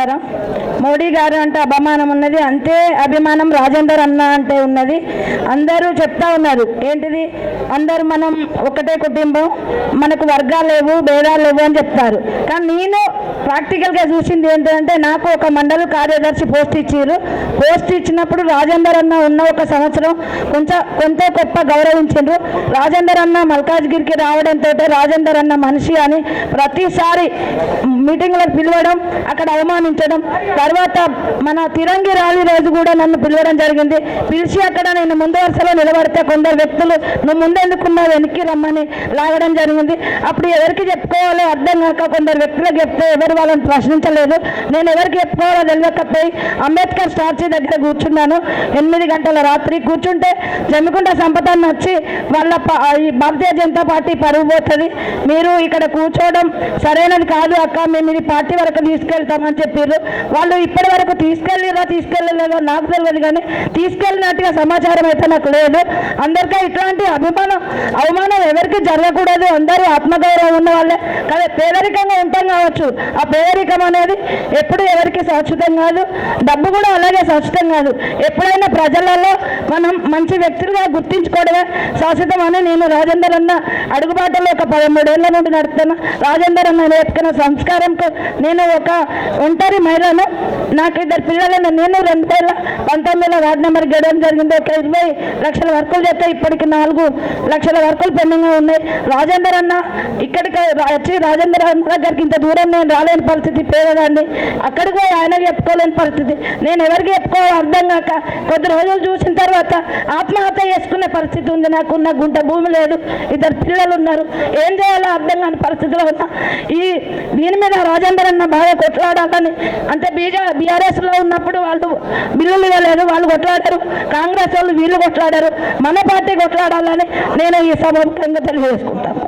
నమస్కారం మోడీ గారు అంటే అభిమానం ఉన్నది. అంతే అభిమానం రాజేందర్ అన్న అంటే ఉన్నది. అందరూ చెప్తా ఉన్నారు. ఏంటిది? అందరూ మనం ఒకటే కుటుంబం. మనకు వర్గాలు లేవు భేదాలు లేవు అని చెప్తారు. కానీ నేను ప్రాక్టికల్గా చూసింది ఏంటంటే నాకు ఒక మండల కార్యదర్శి పోస్ట్ ఇచ్చారు పోస్ట్ ఇచ్చినప్పుడు రాజేందర్ అన్న ఉన్న ఒక సంవత్సరం కొంచెం కొంత గొప్ప గౌరవించారు రాజేందర్ అన్న మల్కాజ్గిరికి రావడంతో రాజేందర్ అన్న మనిషి అని ప్రతిసారి మీటింగ్లకు పిలవడం అక్కడ అవమానం అవమానించడం తర్వాత మన తిరంగి ర్యాలీ రోజు కూడా నన్ను పిలవడం జరిగింది. పిలిచి అక్కడ నేను ముందు వరుసలో నిలబడితే కొందరు వ్యక్తులు నువ్వు ముందెందుకున్నావు వెనక్కి రమ్మని లాగడం జరిగింది. అప్పుడు ఎవరికి చెప్పుకోవాలో అర్థం కాక కొందరు వ్యక్తులకు చెప్తే ఎవరు వాళ్ళని ప్రశ్నించలేదు. నేను ఎవరికి చెప్పుకోవాలో తెలియకపోయి అంబేద్కర్ స్టాచ్యూ దగ్గర కూర్చున్నాను. ఎనిమిది గంటల రాత్రి కూర్చుంటే జమ్మికుంట సంపదాన్ని వచ్చి వాళ్ళ ఈ భారతీయ జనతా పార్టీ పరువు పోతుంది. మీరు ఇక్కడ కూర్చోవడం సరైనది కాదు అక్క. మేము ఇది పార్టీ వరకు తీసుకెళ్తామని చెప్పి చెప్పారు వాళ్ళు ఇప్పటి వరకు తీసుకెళ్ళిరా తీసుకెళ్ళలేదో నాకు తెలియదు కానీ తీసుకెళ్ళినట్టుగా సమాచారం అయితే నాకు లేదు. అందరికీ ఇట్లాంటి అభిమానం అవమానం ఎవరికి జరగకూడదు. అందరూ ఆత్మగౌరవం ఉన్న వాళ్ళే. కానీ పేదరికంగా ఉంటాం కావచ్చు. ఆ పేదరికం అనేది ఎప్పుడు ఎవరికి శాశ్వతం కాదు. డబ్బు కూడా అలాగే శాశ్వతం కాదు. ఎప్పుడైనా ప్రజలలో మనం మంచి వ్యక్తులుగా గుర్తించుకోవడమే శాశ్వతం అని నేను రాజేందర్ అన్న అడుగుబాటలో ఒక పదమూడేళ్ళ నుండి నడుపుతున్నా. రాజేందర్ అన్న నేర్పుకున్న సంస్కారంకు నేను ఒక ఒక్కసారి మహిళను నాకు ఇద్దరు పిల్లలను నేను రెండు వేల పంతొమ్మిదిలో వార్డు నెంబర్ గెలవడం జరిగింది. ఒక ఇరవై లక్షల వర్కులు చేస్తే ఇప్పటికి నాలుగు లక్షల వర్కులు పెండింగ్ ఉన్నాయి. రాజేందర్ అన్న ఇక్కడికి వచ్చి రాజేందర్ అన్న దగ్గరికి ఇంత దూరం నేను రాలేని పరిస్థితి పేదదాన్ని అక్కడికి పోయి ఆయన చెప్పుకోలేని పరిస్థితి. నేను ఎవరికి చెప్పుకోవాలో అర్థం కాక కొద్ది రోజులు చూసిన తర్వాత ఆత్మహత్య చేసుకునే పరిస్థితి ఉంది నాకున్న గుంట భూమి లేదు. ఇద్దరు పిల్లలు ఉన్నారు. ఏం చేయాలో అర్థం కాని పరిస్థితిలో ఉన్నా. ఈ దీని మీద రాజేందర్ అన్న బాగా కొట్లాడాలని. అంటే బీజే బీఆర్ఎస్లో ఉన్నప్పుడు వాళ్ళు బిల్లులు ఇవ్వలేదు వాళ్ళు కొట్లాడారు. కాంగ్రెస్ వాళ్ళు వీళ్ళు కొట్లాడారు. మన పార్టీ కొట్లాడాలని నేను ఈ సభ ముఖ్యంగా తెలియజేసుకుంటాను.